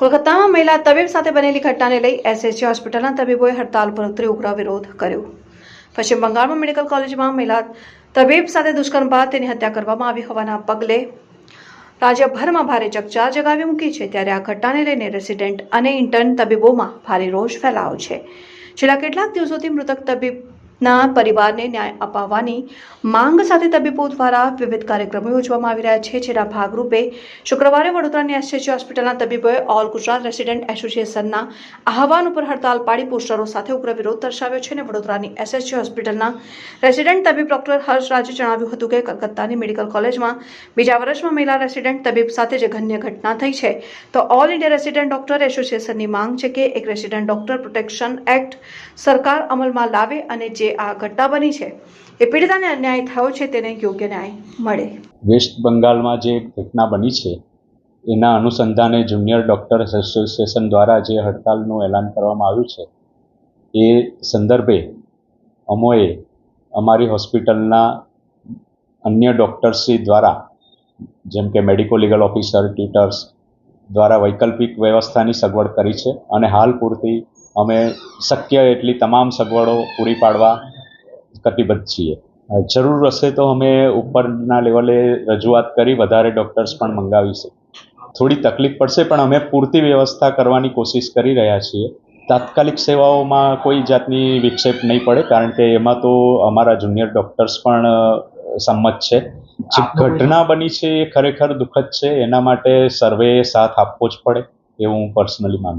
કોલકાતામાં મહિલા તબીબ સાથે બનેલી ઘટનાને લઈ એસએચજી હોસ્પિટલના તબીબોએ હડતાલ પર ઉતરી ઉગ્ર વિરોધ કર્યો. પશ્ચિમ બંગાળમાં મેડિકલ કોલેજમાં મહિલા તબીબ સાથે દુષ્કર્મ બાદ તેની હત્યા કરવામાં આવી હોવાના પગલે રાજ્યભરમાં ભારે ચકચાર જગાવી મૂકી છે ત્યારે આ ઘટનાને લઈને રેસિડેન્ટ અને ઇન્ટર્ન તબીબોમાં ભારે રોષ ફેલાયો છે. છેલ્લા કેટલાક દિવસોથી મૃતક તબીબના પરિવારને ન્યાય અપાવવાની માંગ સાથે તબીબો દ્વારા વિવિધ કાર્યક્રમો યોજવામાં આવી રહ્યા છે, જેના ભાગરૂપે શુક્રવારે વડોદરાની એસએચયુ હોસ્પિટલના તબીબોએ ઓલ ગુજરાત રેસિડેન્ટ એસોસિએશનના આહવાન ઉપર હડતાલ પાડી પોસ્ટરો સાથે ઉગ્ર વિરોધ દર્શાવ્યો છે અને વડોદરાની એસએચયુ હોસ્પિટલના રેસિડેન્ટ તબીબ ડોક્ટર હર્ષ રાજે જણાવ્યું હતું કે કલકત્તાની મેડિકલ કોલેજમાં બીજા વર્ષમાં મહિલા રેસિડેન્ટ તબીબ સાથે જે ઘન્ય ઘટના થઈ છે, તો ઓલ ઇન્ડિયા રેસિડેન્ટ ડોક્ટર એસોસિએશનની માંગ છે કે એક રેસિડેન્ટ ડોક્ટર પ્રોટેક્શન એક્ટ સરકાર અમલમાં લાવે અને જે આ ઘટના બની છે, એ પીડિતાને અન્યાય થયો છે, તેને યોગ્ય ન્યાય મળે. વેસ્ટ બંગાળમાં જે ઘટના બની છે, એના અનુસંધાને જુનિયર ડૉક્ટર એસોસિએશન દ્વારા જે હડતાલનું એલાન કરવામાં આવ્યું છે, એ સંદર્ભે અમોએ અમારી હોસ્પિટલના અન્ય ડૉક્ટર્સી દ્વારા, જેમ કે મેડિકો લીગલ ઓફિસર, ટ્યુટર્સ દ્વારા વૈકલ્પિક વ્યવસ્થાની સગવડ કરી છે અને હાલ પૂરતી અમે શક્ય એટલી તમામ સગવડો પૂરી પાડવા કટિબદ્ધ છીએ. જરૂર હશે તો અમે ઉપરના લેવલે રજૂઆત કરી વધારે ડૉક્ટર્સ પણ મંગાવીશું. થોડી તકલીફ પડશે પણ અમે પૂરતી વ્યવસ્થા કરવાની કોશિશ કરી રહ્યા છીએ. તાત્કાલિક સેવાઓમાં કોઈ જાતની વિક્ષેપ નહીં પડે કારણ કે એમાં તો અમારા જુનિયર ડૉક્ટર્સ પણ સંમત છે. જે ઘટના બની છે એ ખરેખર દુઃખદ છે. એના માટે સર્વે સાથ આપવો જ પડે એવું હું પર્સનલી માનું